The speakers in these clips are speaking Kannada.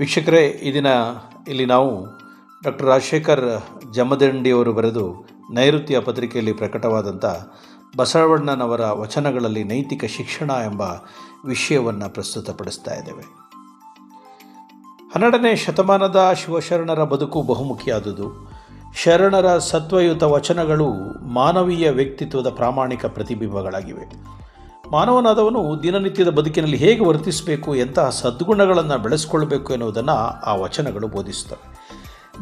ವೀಕ್ಷಕರೇ, ಈ ದಿನ ಇಲ್ಲಿ ನಾವು ಡಾಕ್ಟರ್ ರಾಜಶೇಖರ್ ಜಮದಂಡಿಯವರು ಬರೆದು ನೈಋತ್ಯ ಪತ್ರಿಕೆಯಲ್ಲಿ ಪ್ರಕಟವಾದಂಥ ಬಸವಣ್ಣನವರ ವಚನಗಳಲ್ಲಿ ನೈತಿಕ ಶಿಕ್ಷಣ ಎಂಬ ವಿಷಯವನ್ನು ಪ್ರಸ್ತುತಪಡಿಸ್ತಾ ಇದ್ದೇವೆ. ಹನ್ನೆರಡನೇ ಶತಮಾನದ ಶಿವಶರಣರ ಬದುಕು ಬಹುಮುಖಿಯಾದುದು. ಶರಣರ ಸತ್ವಯುತ ವಚನಗಳು ಮಾನವೀಯ ವ್ಯಕ್ತಿತ್ವದ ಪ್ರಾಮಾಣಿಕ ಪ್ರತಿಬಿಂಬಗಳಾಗಿವೆ. ಮಾನವನಾದವನು ದಿನನಿತ್ಯದ ಬದುಕಿನಲ್ಲಿ ಹೇಗೆ ವರ್ತಿಸಬೇಕು ಎಂತಹ ಸದ್ಗುಣಗಳನ್ನು ಬೆಳೆಸ್ಕೊಳ್ಬೇಕು ಎನ್ನುವುದನ್ನು ಆ ವಚನಗಳು ಬೋಧಿಸುತ್ತವೆ.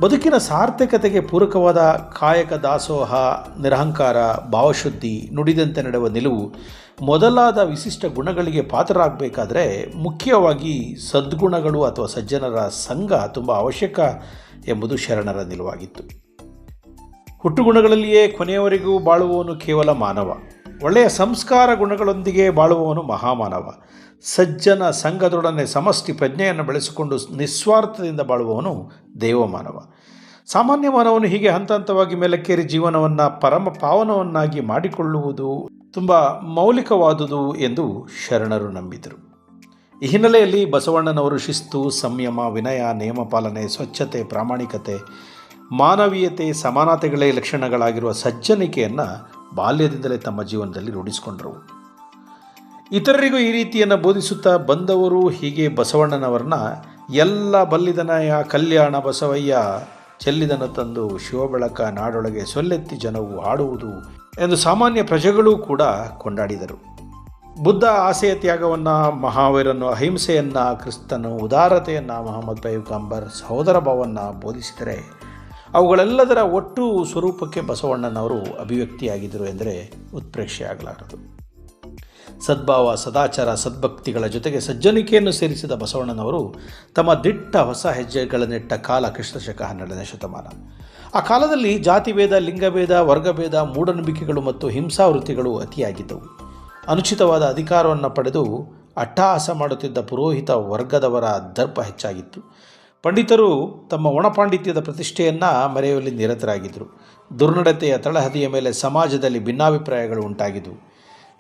ಬದುಕಿನ ಸಾರ್ಥಕತೆಗೆ ಪೂರಕವಾದ ಕಾಯಕ ದಾಸೋಹ, ನಿರಹಂಕಾರ, ಭಾವಶುದ್ಧಿ, ನುಡಿದಂತೆ ನಡೆಯುವ ನಿಲುವು, ಮೊದಲಾದ ವಿಶಿಷ್ಟ ಗುಣಗಳಿಗೆ ಪಾತ್ರರಾಗಬೇಕಾದ್ರೆ ಮುಖ್ಯವಾಗಿ ಸದ್ಗುಣಗಳು ಅಥವಾ ಸಜ್ಜನರ ಸಂಘ ತುಂಬ ಅವಶ್ಯಕ ಎಂಬುದು ಶರಣರ ನಿಲುವಾಗಿತ್ತು. ಹುಟ್ಟುಗುಣಗಳಲ್ಲಿಯೇ ಕೊನೆಯವರೆಗೂ ಬಾಳುವವನು ಕೇವಲ ಮಾನವ. ಒಳ್ಳೆಯ ಸಂಸ್ಕಾರ ಗುಣಗಳೊಂದಿಗೆ ಬಾಳುವವನು ಮಹಾಮಾನವ. ಸಜ್ಜನ ಸಂಘದೊಡನೆ ಸಮಷ್ಟಿ ಪ್ರಜ್ಞೆಯನ್ನು ಬೆಳೆಸಿಕೊಂಡು ನಿಸ್ವಾರ್ಥದಿಂದ ಬಾಳುವವನು ದೇವಮಾನವ. ಸಾಮಾನ್ಯ ಮಾನವನು ಹೀಗೆ ಹಂತ ಹಂತವಾಗಿ ಮೇಲಕ್ಕೇರಿ ಜೀವನವನ್ನು ಪರಮ ಪಾವನವನ್ನಾಗಿ ಮಾಡಿಕೊಳ್ಳುವುದು ತುಂಬ ಮೌಲಿಕವಾದುದು ಎಂದು ಶರಣರು ನಂಬಿದರು. ಈ ಹಿನ್ನೆಲೆಯಲ್ಲಿ ಬಸವಣ್ಣನವರು ಶಿಸ್ತು, ಸಂಯಮ, ವಿನಯ ನಿಯಮಪಾಲನೆ ಪಾಲನೆ, ಸ್ವಚ್ಛತೆ, ಪ್ರಾಮಾಣಿಕತೆ, ಮಾನವೀಯತೆ, ಸಮಾನತೆಗಳೇ ಲಕ್ಷಣಗಳಾಗಿರುವ ಸಜ್ಜನಿಕೆಯನ್ನು ಬಾಲ್ಯದಿಂದಲೇ ತಮ್ಮ ಜೀವನದಲ್ಲಿ ರೂಢಿಸಿಕೊಂಡರು. ಇತರರಿಗೂ ಈ ರೀತಿಯನ್ನು ಬೋಧಿಸುತ್ತಾ ಬಂದವರು ಹೀಗೆ ಬಸವಣ್ಣನವರನ್ನ, ಎಲ್ಲ ಬಲ್ಲಿದನಯ ಕಲ್ಯಾಣ ಬಸವಯ್ಯ, ಚೆಲ್ಲಿದನ ತಂದು ಶಿವಬೆಳಕ ನಾಡೊಳಗೆ ಸೊಲ್ಲೆತ್ತಿ ಜನವು ಹಾಡುವುದು ಎಂದು ಸಾಮಾನ್ಯ ಪ್ರಜೆಗಳೂ ಕೂಡ ಕೊಂಡಾಡಿದರು. ಬುದ್ಧ ಆಸೆಯ ತ್ಯಾಗವನ್ನು, ಮಹಾವೀರನು ಅಹಿಂಸೆಯನ್ನು, ಕ್ರಿಸ್ತನು ಉದಾರತೆಯನ್ನು, ಮಹಮ್ಮದ್ ಕಂಬರ್ ಸಹೋದರ ಭಾವವನ್ನು ಬೋಧಿಸಿದರೆ ಅವುಗಳೆಲ್ಲದರ ಒಟ್ಟು ಸ್ವರೂಪಕ್ಕೆ ಬಸವಣ್ಣನವರು ಅಭಿವ್ಯಕ್ತಿಯಾಗಿದ್ದರು ಎಂದರೆ ಉತ್ಪ್ರೇಕ್ಷೆ ಆಗಲಾರದು. ಸದ್ಭಾವ, ಸದಾಚಾರ, ಸದ್ಭಕ್ತಿಗಳ ಜೊತೆಗೆ ಸಜ್ಜನಿಕೆಯನ್ನು ಸೇರಿಸಿದ ಬಸವಣ್ಣನವರು ತಮ್ಮ ದಿಟ್ಟ ಹೊಸ ಹೆಜ್ಜೆಗಳನ್ನಿಟ್ಟ ಕಾಲ ಕೃಷ್ಣಶಕ ಹನ್ನೆರಡನೇ ಶತಮಾನ. ಆ ಕಾಲದಲ್ಲಿ ಜಾತಿಭೇದ, ಲಿಂಗಭೇದ, ವರ್ಗಭೇದ, ಮೂಢನಂಬಿಕೆಗಳು ಮತ್ತು ಹಿಂಸಾವೃತ್ತಿಗಳು ಅತಿಯಾಗಿದ್ದವು. ಅನುಚಿತವಾದ ಅಧಿಕಾರವನ್ನು ಪಡೆದು ಅಟ್ಟಹಾಸ ಮಾಡುತ್ತಿದ್ದ ಪುರೋಹಿತ ವರ್ಗದವರ ದರ್ಪ ಹೆಚ್ಚಾಗಿತ್ತು. ಪಂಡಿತರು ತಮ್ಮ ಒಣಪಾಂಡಿತ್ಯದ ಪ್ರತಿಷ್ಠೆಯನ್ನು ಮರೆಯುವಲ್ಲಿ ನಿರತರಾಗಿದ್ದರು. ದುರ್ನಡತೆಯ ತಳಹದಿಯ ಮೇಲೆ ಸಮಾಜದಲ್ಲಿ ಭಿನ್ನಾಭಿಪ್ರಾಯಗಳು ಉಂಟಾಗಿದ್ದವು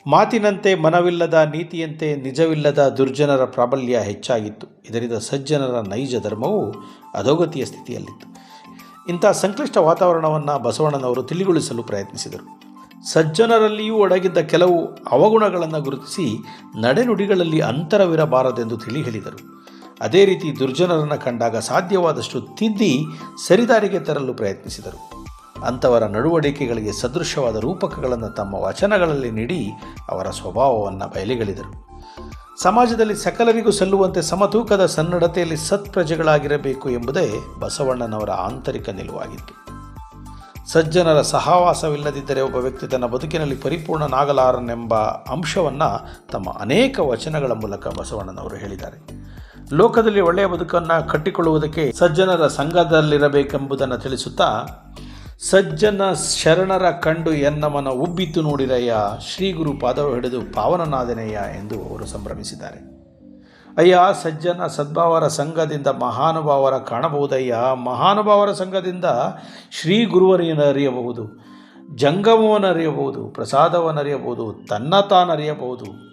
ಮಾತಿನಂತೆ ಮನವಿಲ್ಲದ ನೀತಿಯಂತೆ ನಿಜವಿಲ್ಲದ ದುರ್ಜನರ ಪ್ರಾಬಲ್ಯ ಹೆಚ್ಚಾಗಿತ್ತು. ಇದರಿಂದ ಸಜ್ಜನರ ನೈಜ ಧರ್ಮವು ಅಧೋಗತಿಯ ಸ್ಥಿತಿಯಲ್ಲಿತ್ತು. ಇಂಥ ಸಂಕ್ಲಿಷ್ಟ ವಾತಾವರಣವನ್ನು ಬಸವಣ್ಣನವರು ತಿಳಿಗೊಳಿಸಲು ಪ್ರಯತ್ನಿಸಿದರು. ಸಜ್ಜನರಲ್ಲಿಯೂ ಅಡಗಿದ್ದ ಕೆಲವು ಅವಗುಣಗಳನ್ನು ಗುರುತಿಸಿ ನಡೆನುಡಿಗಳಲ್ಲಿ ಅಂತರವಿರಬಾರದೆಂದು ತಿಳಿ ಹೇಳಿದರು ಅದೇ ರೀತಿ ದುರ್ಜನರನ್ನು ಕಂಡಾಗ ಸಾಧ್ಯವಾದಷ್ಟು ತಿದ್ದಿ ಸರಿದಾರಿಗೆ ತರಲು ಪ್ರಯತ್ನಿಸಿದರು. ಅಂಥವರ ನಡವಳಿಕೆಗಳಿಗೆ ಸದೃಶವಾದ ರೂಪಕಗಳನ್ನು ತಮ್ಮ ವಚನಗಳಲ್ಲಿ ನೀಡಿ ಅವರ ಸ್ವಭಾವವನ್ನು ಬಯಲಿಗಳಿದರು. ಸಮಾಜದಲ್ಲಿ ಸಕಲರಿಗೂ ಸಲ್ಲುವಂತೆ ಸಮತೂಕದ ಸನ್ನಡತೆಯಲ್ಲಿ ಸತ್ಪ್ರಜೆಗಳಾಗಿರಬೇಕು ಎಂಬುದೇ ಬಸವಣ್ಣನವರ ಆಂತರಿಕ ನಿಲುವಾಗಿತ್ತು. ಸಜ್ಜನರ ಸಹವಾಸವಿಲ್ಲದಿದ್ದರೆ ಒಬ್ಬ ವ್ಯಕ್ತಿ ತನ್ನ ಬದುಕಿನಲ್ಲಿ ಪರಿಪೂರ್ಣನಾಗಲಾರನೆಂಬ ಅಂಶವನ್ನು ತಮ್ಮ ಅನೇಕ ವಚನಗಳ ಮೂಲಕ ಬಸವಣ್ಣನವರು ಹೇಳಿದ್ದಾರೆ. ಲೋಕದಲ್ಲಿ ಒಳ್ಳೆಯ ಬದುಕನ್ನು ಕಟ್ಟಿಕೊಳ್ಳುವುದಕ್ಕೆ ಸಜ್ಜನರ ಸಂಘದಲ್ಲಿರಬೇಕೆಂಬುದನ್ನು ತಿಳಿಸುತ್ತಾ, ಸಜ್ಜನ ಶರಣರ ಕಂಡು ಎನ್ನಮನ ಉಬ್ಬಿತು ನೋಡಿರಯ್ಯ ಶ್ರೀ ಗುರು ಪಾದವ ಹಿಡಿದು ಪಾವನನಾದನೆಯ ಎಂದು ಅವರು ಸಂಭ್ರಮಿಸಿದ್ದಾರೆ. ಅಯ್ಯ, ಸಜ್ಜನ ಸದ್ಭಾವರ ಸಂಘದಿಂದ ಮಹಾನುಭಾವರ ಕಾಣಬಹುದಯ್ಯ. ಮಹಾನುಭಾವರ ಸಂಘದಿಂದ ಶ್ರೀ ಗುರುವರಿಯನ್ನು ಅರಿಯಬಹುದು ಜಂಗಮವನ್ನು ಅರಿಯಬಹುದು ಪ್ರಸಾದವನ್ನು ಅರಿಯಬಹುದು ತನ್ನ ತಾನರಿಯಬಹುದು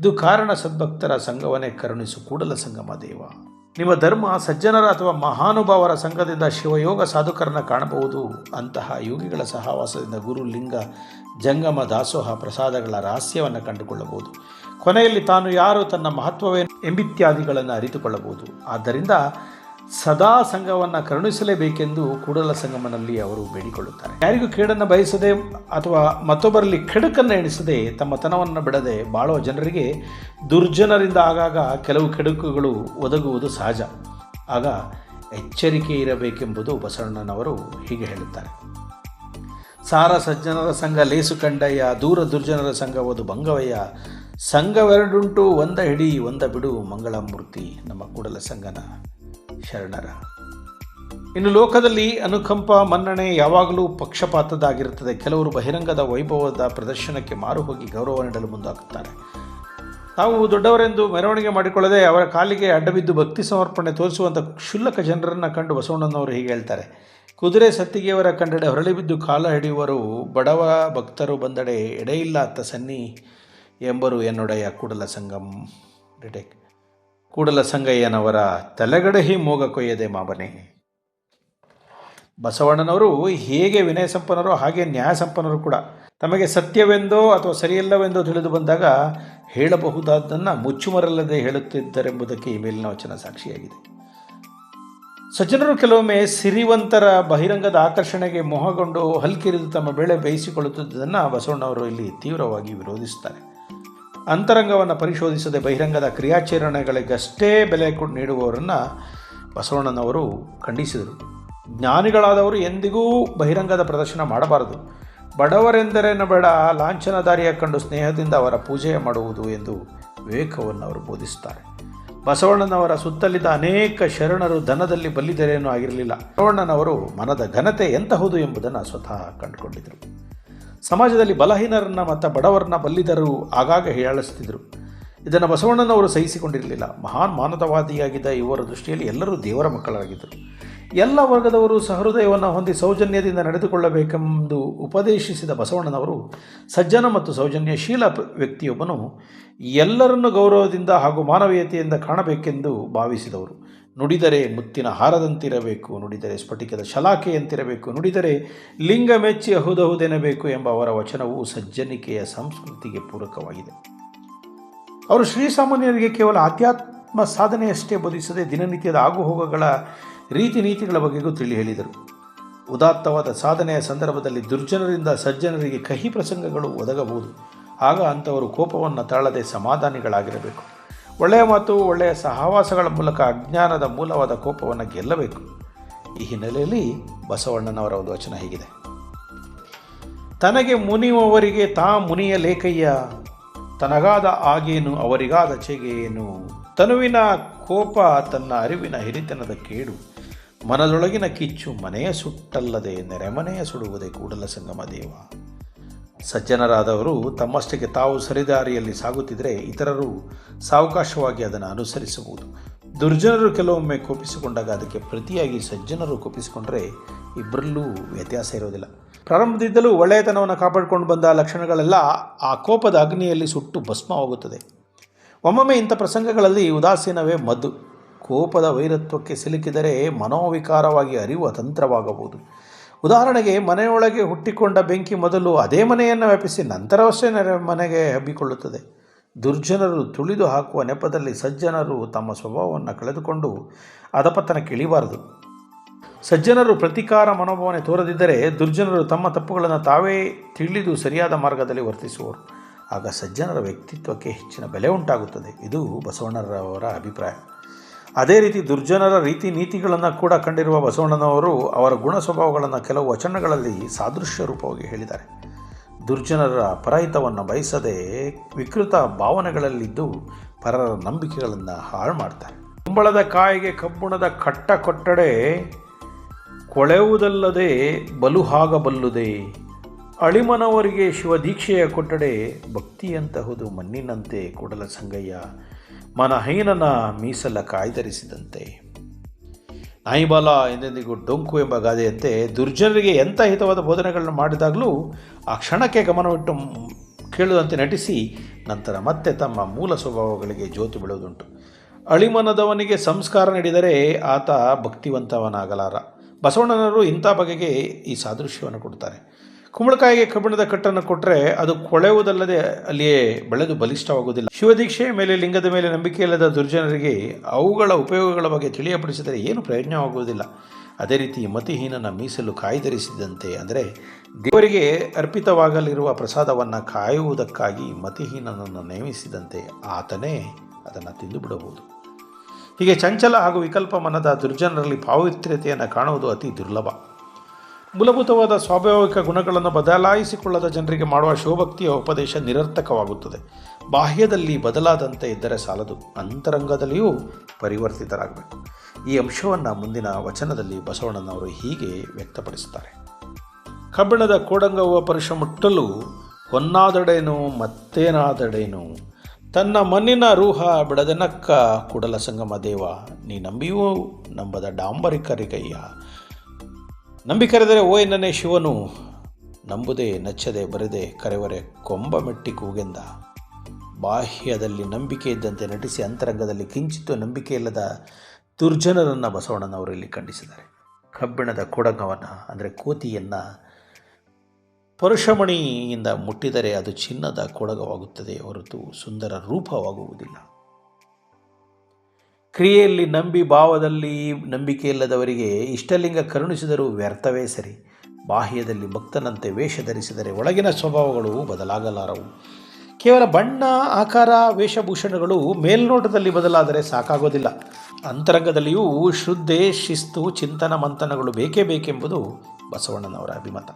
ಇದು ಕಾರಣ ಸದ್ಭಕ್ತರ ಸಂಘವನ್ನೇ ಕರುಣಿಸು ಕೂಡಲ ಸಂಗಮ ದೇವ. ನಿಮ್ಮ ಧರ್ಮ ಸಜ್ಜನರ ಅಥವಾ ಮಹಾನುಭಾವರ ಸಂಘದಿಂದ ಶಿವಯೋಗ ಸಾಧುಕರನ್ನು ಕಾಣಬಹುದು. ಅಂತಹ ಯೋಗಿಗಳ ಸಹವಾಸದಿಂದ ಗುರು, ಲಿಂಗ, ಜಂಗಮ, ದಾಸೋಹ, ಪ್ರಸಾದಗಳ ರಹಸ್ಯವನ್ನು ಕಂಡುಕೊಳ್ಳಬಹುದು. ಕೊನೆಯಲ್ಲಿ ತಾನು ಯಾರು ತನ್ನ ಮಹತ್ವವೇ ಎಂಬಿತ್ಯಾದಿಗಳನ್ನು ಅರಿತುಕೊಳ್ಳಬಹುದು. ಆದ್ದರಿಂದ ಸದಾ ಸಂಘವನ್ನು ಕರುಣಿಸಲೇಬೇಕೆಂದು ಕೂಡಲ ಸಂಗಮನಲ್ಲಿ ಅವರು ಬೇಡಿಕೊಳ್ಳುತ್ತಾರೆ. ಯಾರಿಗೂ ಕೇಡನ್ನು ಬಯಸದೆ ಅಥವಾ ಮತ್ತೊಬ್ಬರಲ್ಲಿ ಕೆಡುಕನ್ನು ಎಣಿಸದೆ ತಮ್ಮ ತನವನ್ನು ಬಿಡದೆ ಬಾಳೋ ಜನರಿಗೆ ದುರ್ಜನರಿಂದ ಆಗಾಗ ಕೆಲವು ಕೆಡುಕುಗಳು ಒದಗುವುದು ಸಹಜ. ಆಗ ಎಚ್ಚರಿಕೆ ಇರಬೇಕೆಂಬುದು ಬಸವಣ್ಣನವರು ಹೀಗೆ ಹೇಳುತ್ತಾರೆ. ಸಾರ ಸಜ್ಜನರ ಸಂಘ, ಲೇಸು ಕಂಡಯ್ಯ, ದೂರ ದುರ್ಜನರ ಸಂಘ ಓದು ಭಂಗವಯ್ಯ ಸಂಘವೆರಡುಂಟು, ಒಂದ ಹಿಡಿ, ಒಂದ ಬಿಡು, ಮಂಗಳಮೂರ್ತಿ, ನಮ್ಮ ಕೂಡಲ ಸಂಘನ ಶರಣರ. ಇನ್ನು ಲೋಕದಲ್ಲಿ ಅನುಕಂಪ, ಮನ್ನಣೆ ಯಾವಾಗಲೂ ಪಕ್ಷಪಾತದಾಗಿರುತ್ತದೆ ಕೆಲವರು ಬಹಿರಂಗದ ವೈಭವದ ಪ್ರದರ್ಶನಕ್ಕೆ ಮಾರು ಹೋಗಿ ಗೌರವ ನೀಡಲು ಮುಂದಾಗುತ್ತಾರೆ. ತಾವು ದೊಡ್ಡವರೆಂದು ಮೆರವಣಿಗೆ ಮಾಡಿಕೊಳ್ಳದೆ ಅವರ ಕಾಲಿಗೆ ಅಡ್ಡಬಿದ್ದು ಭಕ್ತಿ ಸಮರ್ಪಣೆ ತೋರಿಸುವಂಥ ಕ್ಷುಲ್ಲಕ ಜನರನ್ನು ಕಂಡು ಬಸವಣ್ಣನವರು ಹೀಗೆ ಹೇಳ್ತಾರೆ. ಕುದುರೆ ಸತ್ತಿಗೆಯವರ ಕಂಡಡೆ ಹೊರಳಿ ಬಿದ್ದು ಕಾಲ ಹಿಡಿಯುವರು, ಬಡವ ಭಕ್ತರು ಬಂದಡೆ ಎಡೆಯಿಲ್ಲ ಅತ್ತ ಸನ್ನಿ ಎಂಬರು ಎನ್ನೊಡೆಯ ಕೂಡಲ ಸಂಗಮ್. ಡಿಟೆಕ್ ಕೂಡಲ ಸಂಗಯ್ಯನವರ ತಲೆಗಡಹಿ ಮೋಗ ಕೊಯ್ಯದೆ ಮಾಬನೆ ಬಸವಣ್ಣನವರು ಹೇಗೆ ವಿನಯ ಸಂಪನ್ನರೋ ಹಾಗೆ ನ್ಯಾಯ ಸಂಪನ್ನರು ಕೂಡ. ತಮಗೆ ಸತ್ಯವೆಂದೋ ಅಥವಾ ಸರಿಯಲ್ಲವೆಂದೋ ತಿಳಿದು ಬಂದಾಗ ಹೇಳಬಹುದಾದ್ದನ್ನು ಮುಚ್ಚುಮರಲ್ಲದೆ ಹೇಳುತ್ತಿದ್ದರೆಂಬುದಕ್ಕೆ ಈ ಮೇಲಿನ ವಚನ ಸಾಕ್ಷಿಯಾಗಿದೆ. ಸಜ್ಜನರು ಕೆಲವೊಮ್ಮೆ ಸಿರಿವಂತರ ಬಹಿರಂಗದ ಆಕರ್ಷಣೆಗೆ ಮೋಹಗೊಂಡು ಹಲ್ಕಿರಿದು ತಮ್ಮ ಬೆಳೆ ಬೇಯಿಸಿಕೊಳ್ಳುತ್ತಿದ್ದುದನ್ನು ಬಸವಣ್ಣವರು ಇಲ್ಲಿ ತೀವ್ರವಾಗಿ ವಿರೋಧಿಸುತ್ತಾರೆ. ಅಂತರಂಗವನ್ನು ಪರಿಶೋಧಿಸದೆ ಬಹಿರಂಗದ ಕ್ರಿಯಾಚರಣೆಗಳಿಗಷ್ಟೇ ಬೆಲೆ ನೀಡುವವರನ್ನು ಬಸವಣ್ಣನವರು ಖಂಡಿಸಿದರು. ಜ್ಞಾನಿಗಳಾದವರು ಎಂದಿಗೂ ಬಹಿರಂಗದ ಪ್ರದರ್ಶನ ಮಾಡಬಾರದು. ಬಡವರೆಂದರೇನು ಬೇಡ ಲಾಂಛನದಾರಿಯ ಕಂಡು ಸ್ನೇಹದಿಂದ ಅವರ ಪೂಜೆ ಮಾಡುವುದು ಎಂದು ವಿವೇಕವನ್ನು ಅವರು ಬೋಧಿಸುತ್ತಾರೆ. ಬಸವಣ್ಣನವರ ಸುತ್ತಲಿದ್ದ ಅನೇಕ ಶರಣರು ಧನದಲ್ಲಿ ಬಲ್ಲಿದರೇನೂ ಆಗಿರಲಿಲ್ಲ. ಬಸವಣ್ಣನವರು ಮನದ ಘನತೆ ಎಂತಹುದು ಎಂಬುದನ್ನು ಸ್ವತಃ ಕಂಡುಕೊಂಡಿದ್ದರು. ಸಮಾಜದಲ್ಲಿ ಬಲಹೀನರನ್ನು ಮತ್ತು ಬಡವರನ್ನ ಬಲ್ಲಿದರು ಆಗಾಗ ಹೇಳಿಸ್ತಿದ್ರು ಇದನ್ನು ಬಸವಣ್ಣನವರು ಸಹಿಸಿಕೊಂಡಿರಲಿಲ್ಲ. ಮಹಾನ್ ಮಾನವವಾದಿಯಾಗಿದ್ದ ಇವರ ದೃಷ್ಟಿಯಲ್ಲಿ ಎಲ್ಲರೂ ದೇವರ ಮಕ್ಕಳಾಗಿದ್ದರು. ಎಲ್ಲ ವರ್ಗದವರು ಸಹೃದಯವನ್ನು ಹೊಂದಿ ಸೌಜನ್ಯದಿಂದ ನಡೆದುಕೊಳ್ಳಬೇಕೆಂದು ಉಪದೇಶಿಸಿದ ಬಸವಣ್ಣನವರು ಸಜ್ಜನ ಮತ್ತು ಸೌಜನ್ಯಶೀಲ ವ್ಯಕ್ತಿಯೊಬ್ಬನು ಎಲ್ಲರನ್ನು ಗೌರವದಿಂದ ಹಾಗೂ ಮಾನವೀಯತೆಯಿಂದ ಕಾಣಬೇಕೆಂದು ಭಾವಿಸಿದವರು. ನುಡಿದರೆ ಮುತ್ತಿನ ಹಾರದಂತಿರಬೇಕು, ನುಡಿದರೆ ಸ್ಫಟಿಕದ ಶಲಾಖೆಯಂತಿರಬೇಕು ನುಡಿದರೆ ಲಿಂಗ ಮೆಚ್ಚಿ ಅಹುದಹುದೆನಬೇಕು ಎಂಬ ಅವರ ವಚನವು ಸಜ್ಜನಿಕೆಯ ಸಂಸ್ಕೃತಿಗೆ ಪೂರಕವಾಗಿದೆ. ಅವರು ಶ್ರೀಸಾಮಾನ್ಯರಿಗೆ ಕೇವಲ ಆಧ್ಯಾತ್ಮ ಸಾಧನೆಯಷ್ಟೇ ಬೋಧಿಸದೆ ದಿನನಿತ್ಯದ ಆಗುಹೋಗಗಳ ರೀತಿ ನೀತಿಗಳ ಬಗೆಗೂ ತಿಳಿ ಹೇಳಿದರು. ಉದಾತ್ತವಾದ ಸಾಧನೆಯ ಸಂದರ್ಭದಲ್ಲಿ ದುರ್ಜನರಿಂದ ಸಜ್ಜನರಿಗೆ ಕಹಿ ಪ್ರಸಂಗಗಳು ಒದಗಬಹುದು. ಆಗ ಅಂಥವರು ಕೋಪವನ್ನು ತಾಳದೆ ಸಮಾಧಾನಿಗಳಾಗಿರಬೇಕು. ಒಳ್ಳೆಯ ಮಾತು, ಒಳ್ಳೆಯ ಸಹವಾಸಗಳ ಮೂಲಕ ಅಜ್ಞಾನದ ಮೂಲವಾದ ಕೋಪವನ್ನು ಗೆಲ್ಲಬೇಕು. ಈ ಹಿನ್ನೆಲೆಯಲ್ಲಿ ಬಸವಣ್ಣನವರ ಒಂದು ವಚನ ಹೀಗಿದೆ. ತನಗೆ ಮುನಿಯುವವರಿಗೆ ತಾ ಮುನಿಯ ಲೇಖಯ್ಯ, ತನಗಾದ ಆಗೇನು ಅವರಿಗಾದ ಚೆಗೇನು ತನುವಿನ ಕೋಪ ತನ್ನ ಅರಿವಿನ ಹಿರಿತನದ ಕೇಡು. ಮನದೊಳಗಿನ ಕಿಚ್ಚು ಮನೆಯ ಸುಟ್ಟಲ್ಲದೆ ನೆರೆಮನೆಯ ಸುಡುವುದೇ ಕೂಡಲ ಸಂಗಮ ದೇವ. ಸಜ್ಜನರಾದವರು ತಮ್ಮಷ್ಟಕ್ಕೆ ತಾವು ಸರಿದಾರಿಯಲ್ಲಿ ಸಾಗುತ್ತಿದ್ದರೆ ಇತರರು ಸಾವಕಾಶವಾಗಿ ಅದನ್ನು ಅನುಸರಿಸಬಹುದು. ದುರ್ಜನರು ಕೆಲವೊಮ್ಮೆ ಕೋಪಿಸಿಕೊಂಡಾಗ ಅದಕ್ಕೆ ಪ್ರತಿಯಾಗಿ ಸಜ್ಜನರು ಕೋಪಿಸಿಕೊಂಡರೆ ಇಬ್ಬರಲ್ಲೂ ವ್ಯತ್ಯಾಸ ಇರೋದಿಲ್ಲ. ಪ್ರಾರಂಭದಿಂದಲೂ ಒಳ್ಳೆಯತನವನ್ನು ಕಾಪಾಡಿಕೊಂಡು ಬಂದ ಲಕ್ಷಣಗಳೆಲ್ಲ ಆ ಕೋಪದ ಅಗ್ನಿಯಲ್ಲಿ ಸುಟ್ಟು ಭಸ್ಮವಾಗುತ್ತದೆ. ಒಮ್ಮೊಮ್ಮೆ ಇಂಥ ಪ್ರಸಂಗಗಳಲ್ಲಿ ಉದಾಸೀನವೇ ಮದ್ದು. ಕೋಪದ ವೈರತ್ವಕ್ಕೆ ಸಿಲುಕಿದರೆ ಮನೋವಿಕಾರವಾಗಿ ಅರಿವು ಅತಂತ್ರವಾಗಬಹುದು. ಉದಾಹರಣೆಗೆ ಮನೆಯೊಳಗೆ ಹುಟ್ಟಿಕೊಂಡ ಬೆಂಕಿ ಮೊದಲು ಅದೇ ಮನೆಯನ್ನು ವ್ಯಾಪಿಸಿ ನಂತರವಷ್ಟೇ ನೆರೆ ಮನೆಗೆ ಹಬ್ಬಿಕೊಳ್ಳುತ್ತದೆ. ದುರ್ಜನರು ತುಳಿದು ಹಾಕುವ ನೆಪದಲ್ಲಿ ಸಜ್ಜನರು ತಮ್ಮ ಸ್ವಭಾವವನ್ನು ಕಳೆದುಕೊಂಡು ಅದಪತನಕ್ಕೆ ಇಳಿಬಾರದು ಸಜ್ಜನರು ಪ್ರತಿಕಾರ ಮನೋಭಾವನೆ ತೋರದಿದ್ದರೆ ದುರ್ಜನರು ತಮ್ಮ ತಪ್ಪುಗಳನ್ನು ತಾವೇ ತಿಳಿದು ಸರಿಯಾದ ಮಾರ್ಗದಲ್ಲಿ ವರ್ತಿಸುವರು. ಆಗ ಸಜ್ಜನರ ವ್ಯಕ್ತಿತ್ವಕ್ಕೆ ಹೆಚ್ಚಿನ ಬೆಲೆ ಉಂಟಾಗುತ್ತದೆ. ಇದು ಬಸವಣ್ಣರವರ ಅಭಿಪ್ರಾಯ. ಅದೇ ರೀತಿ ದುರ್ಜನರ ರೀತಿ ನೀತಿಗಳನ್ನು ಕೂಡ ಕಂಡಿರುವ ಬಸವಣ್ಣನವರು ಅವರ ಗುಣ ಸ್ವಭಾವಗಳನ್ನು ಕೆಲವು ವಚನಗಳಲ್ಲಿ ಸಾದೃಶ್ಯ ರೂಪವಾಗಿ ಹೇಳಿದ್ದಾರೆ. ದುರ್ಜನರ ಪರಹಿತವನ್ನು ಬಯಸದೆ ವಿಕೃತ ಭಾವನೆಗಳಲ್ಲಿದ್ದು ಪರರ ನಂಬಿಕೆಗಳನ್ನು ಹಾಳು ಮಾಡ್ತಾರೆ. ಕುಂಬಳದ ಕಾಯಿಗೆ ಕಬ್ಬುಣದ ಕಟ್ಟ ಕೊಟ್ಟಡೆ ಕೊಳೆಯುವುದಲ್ಲದೆ ಬಲು ಹಾಗಬಲ್ಲುದೆ. ಅಳಿಮನವರಿಗೆ ಶಿವದೀಕ್ಷೆಯ ಕೊಟ್ಟಡೆ ಭಕ್ತಿಯಂತಹುದು ಮಣ್ಣಿನಂತೆ ಕೂಡಲ ಸಂಗಯ್ಯ. ಮನಹೀನನ ಮೀಸಲ ಕಾಯ್ದರಿಸಿದಂತೆ. ನಾಯಿಬಾಲ ಎಂದೆಂದಿಗೂ ಡೊಂಕು ಎಂಬ ಗಾದೆಯಂತೆ ದುರ್ಜನರಿಗೆ ಎಂಥ ಹಿತವಾದ ಬೋಧನೆಗಳನ್ನು ಮಾಡಿದಾಗಲೂ ಆ ಕ್ಷಣಕ್ಕೆ ಗಮನವಿಟ್ಟು ಕೇಳುವಂತೆ ನಟಿಸಿ ನಂತರ ಮತ್ತೆ ತಮ್ಮ ಮೂಲ ಸ್ವಭಾವಗಳಿಗೆ ಜ್ಯೋತಿ ಬೀಳುವುದುಂಟು. ಅಳಿಮನದವನಿಗೆ ಸಂಸ್ಕಾರ ನೀಡಿದರೆ ಆತ ಭಕ್ತಿವಂತವನಾಗಲಾರ. ಬಸವಣ್ಣನವರು ಇಂಥ ಬಗೆಗೆ ಈ ಸಾದೃಶ್ಯವನ್ನು ಕೊಡ್ತಾರೆ ಕುಂಬಳಕಾಯಿಗೆ ಕಬ್ಬಿಣದ ಕಟ್ಟನ್ನು ಕೊಟ್ಟರೆ ಅದು ಕೊಳೆಯುವುದಲ್ಲದೆ ಅಲ್ಲಿಯೇ ಬೆಳೆದು ಬಲಿಷ್ಠವಾಗುವುದಿಲ್ಲ. ಶಿವದೀಕ್ಷೆಯ ಮೇಲೆ, ಲಿಂಗದ ಮೇಲೆ ನಂಬಿಕೆ ಇಲ್ಲದ ದುರ್ಜನರಿಗೆ ಅವುಗಳ ಉಪಯೋಗಗಳ ಬಗ್ಗೆ ತಿಳಿಯಪಡಿಸಿದರೆ ಏನು ಪ್ರಯೋಜನವಾಗುವುದಿಲ್ಲ. ಅದೇ ರೀತಿ ಮತಿಹೀನನ ಮೀಸಲು ಕಾಯ್ದಿರಿಸಿದಂತೆ ಅಂದರೆ ದೇವರಿಗೆ ಅರ್ಪಿತವಾಗಲಿರುವ ಪ್ರಸಾದವನ್ನು ಕಾಯುವುದಕ್ಕಾಗಿ ಮತಿಹೀನನನ್ನು ನೇಮಿಸಿದಂತೆ ಆತನೇ ಅದನ್ನು ತಿಂದು ಬಿಡಬಹುದು ಹೀಗೆ ಚಂಚಲ ಹಾಗೂ ವಿಕಲ್ಪ ಮನದ ದುರ್ಜನರಲ್ಲಿ ಪಾವಿತ್ರ್ಯತೆಯನ್ನು ಕಾಣುವುದು ಅತಿ ದುರ್ಲಭ. ಮೂಲಭೂತವಾದ ಸ್ವಾಭಾವಿಕ ಗುಣಗಳನ್ನು ಬದಲಾಯಿಸಿಕೊಳ್ಳದ ಜನರಿಗೆ ಮಾಡುವ ಶಿವಭಕ್ತಿಯ ಉಪದೇಶ ನಿರರ್ಥಕವಾಗುತ್ತದೆ. ಬಾಹ್ಯದಲ್ಲಿ ಬದಲಾದಂತೆ ಇದ್ದರೆ ಸಾಲದು ಅಂತರಂಗದಲ್ಲಿಯೂ ಪರಿವರ್ತಿತರಾಗಬೇಕು. ಈ ಅಂಶವನ್ನು ಮುಂದಿನ ವಚನದಲ್ಲಿ ಬಸವಣ್ಣನವರು ಹೀಗೆ ವ್ಯಕ್ತಪಡಿಸುತ್ತಾರೆ. ಕಬ್ಬಿಣದ ಕೋಡಂಗವ ಪರುಷ ಮುಟ್ಟಲು ಹೊನ್ನಾದಡೇನು ಮತ್ತೇನಾದಡೇನು. ತನ್ನ ಮಣ್ಣಿನ ರೂಹ ಬಿಡದನಕ್ಕ ಕುಡಲ ಸಂಗಮ ದೇವ. ನೀ ನಂಬಿಯೂ ನಂಬದ ಡಾಂಬರಿಕರಿಗಯ್ಯ. ನಂಬಿಕರೆದರೆ, ಓ ಎನ್ನನೇ ಶಿವನು, ನಂಬುದೇ, ನಚ್ಚದೆ, ಬರೆದೆ, ಕರೆವರೆ, ಕೊಂಬ ಮೆಟ್ಟಿ ಕೂಗೆಂದ. ಬಾಹ್ಯದಲ್ಲಿ ನಂಬಿಕೆ ಇದ್ದಂತೆ ನಟಿಸಿ ಅಂತರಂಗದಲ್ಲಿ ಕಿಂಚಿತ್ತು ನಂಬಿಕೆ ಇಲ್ಲದ ದುರ್ಜನರನ್ನು ಬಸವಣ್ಣನವರು ಇಲ್ಲಿ ಖಂಡಿಸಿದ್ದಾರೆ. ಕಬ್ಬಿಣದ ಕೊಡಗವನ್ನು ಅಂದರೆ ಕೋತಿಯನ್ನು ಪರುಷಮಣಿಯಿಂದ ಮುಟ್ಟಿದರೆ ಅದು ಚಿನ್ನದ ಕೊಡಗವಾಗುತ್ತದೆ ಹೊರತು ಸುಂದರ ರೂಪವಾಗುವುದಿಲ್ಲ. ಕ್ರಿಯೆಯಲ್ಲಿ ನಂಬಿ ಭಾವದಲ್ಲಿ ನಂಬಿಕೆ ಇಲ್ಲದವರಿಗೆ ಇಷ್ಟಲಿಂಗ ಕರುಣಿಸಿದರೂ ವ್ಯರ್ಥವೇ ಸರಿ. ಬಾಹ್ಯದಲ್ಲಿ ಭಕ್ತನಂತೆ ವೇಷ ಧರಿಸಿದರೆ ಒಳಗಿನ ಸ್ವಭಾವಗಳು ಬದಲಾಗಲಾರವು. ಕೇವಲ ಬಣ್ಣ, ಆಕಾರ, ವೇಷಭೂಷಣಗಳು ಮೇಲ್ನೋಟದಲ್ಲಿ ಬದಲಾದರೆ ಸಾಕಾಗೋದಿಲ್ಲ. ಅಂತರಂಗದಲ್ಲಿಯೂ ಶುದ್ಧೆ ಶಿಸ್ತು, ಚಿಂತನ, ಮಂಥನಗಳು ಬೇಕೇ ಬೇಕೆಂಬುದು ಬಸವಣ್ಣನವರ ಅಭಿಮತ.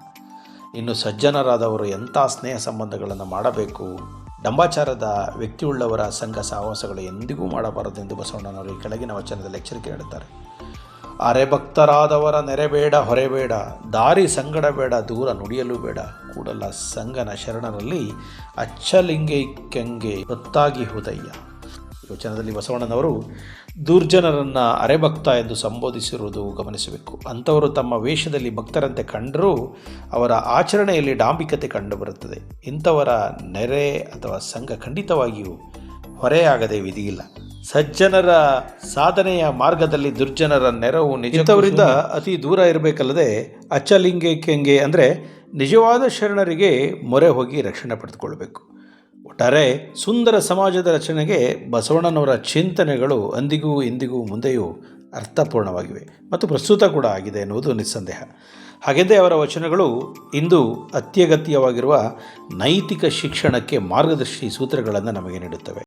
ಇನ್ನು ಸಜ್ಜನರಾದವರು ಎಂಥ ಸ್ನೇಹ ಸಂಬಂಧಗಳನ್ನು ಮಾಡಬೇಕು? ಡಂಬಾಚಾರದ ವ್ಯಕ್ತಿಯುಳ್ಳವರ ಸಂಘ ಸಹವಾಸಗಳು ಎಂದಿಗೂ ಮಾಡಬಾರದೆಂದು ಬಸವಣ್ಣನವರು ಈ ಕೆಳಗಿನ ವಚನದಲ್ಲಿ ಎಚ್ಚರಿಕೆ ನೀಡುತ್ತಾರೆ ಅರೆಭಕ್ತರಾದವರ ನೆರೆಬೇಡ ಹೊರೆಬೇಡ ದಾರಿ ಸಂಗಡ ಬೇಡ, ದೂರ ನುಡಿಯಲು ಬೇಡ. ಕೂಡಲ ಸಂಗನ ಶರಣರಲ್ಲಿ ಅಚ್ಚಲಿಂಗೈಕ್ಯಂಗೆ ಹೊತ್ತಾಗಿ ಹೋದಯ್ಯ. ವಚನದಲ್ಲಿ ಬಸವಣ್ಣನವರು ದುರ್ಜನರನ್ನು ಅರೆಭಕ್ತ ಎಂದು ಸಂಬೋಧಿಸಿರುವುದು ಗಮನಿಸಬೇಕು. ಅಂಥವರು ತಮ್ಮ ವೇಷದಲ್ಲಿ ಭಕ್ತರಂತೆ ಕಂಡರೂ ಅವರ ಆಚರಣೆಯಲ್ಲಿ ಡಾಂಬಿಕತೆ ಕಂಡುಬರುತ್ತದೆ. ಇಂಥವರ ನೆರೆ ಅಥವಾ ಸಂಘ ಖಂಡಿತವಾಗಿಯೂ ಹೊರೆಯಾಗದೆ ವಿಧಿಯಿಲ್ಲ. ಸಜ್ಜನರ ಸಾಧನೆಯ ಮಾರ್ಗದಲ್ಲಿ ದುರ್ಜನರ ನೆರವು ನಿಜವರಿಂದ ಅತಿ ದೂರ ಇರಬೇಕಲ್ಲದೆ ಅಚ್ಚಲಿಂಗೈಕ್ಯಂಗೆ ಅಂದರೆ ನಿಜವಾದ ಶರಣರಿಗೆ ಮೊರೆ ಹೋಗಿ ರಕ್ಷಣೆ ಪಡೆದುಕೊಳ್ಬೇಕು. ಒಟ್ಟಾರೆ ಸುಂದರ ಸಮಾಜದ ರಚನೆಗೆ ಬಸವಣ್ಣನವರ ಚಿಂತನೆಗಳು ಅಂದಿಗೂ ಇಂದಿಗೂ ಮುಂದೆಯೂ ಅರ್ಥಪೂರ್ಣವಾಗಿವೆ ಮತ್ತು ಪ್ರಸ್ತುತ ಕೂಡ ಆಗಿದೆ ಎನ್ನುವುದು ನಿಸ್ಸಂದೇಹ. ಹಾಗೆಂದೇ ಅವರ ವಚನಗಳು ಇಂದು ಅತ್ಯಗತ್ಯವಾಗಿರುವ ನೈತಿಕ ಶಿಕ್ಷಣಕ್ಕೆ ಮಾರ್ಗದರ್ಶಿ ಸೂತ್ರಗಳನ್ನು ನಮಗೆ ನೀಡುತ್ತವೆ.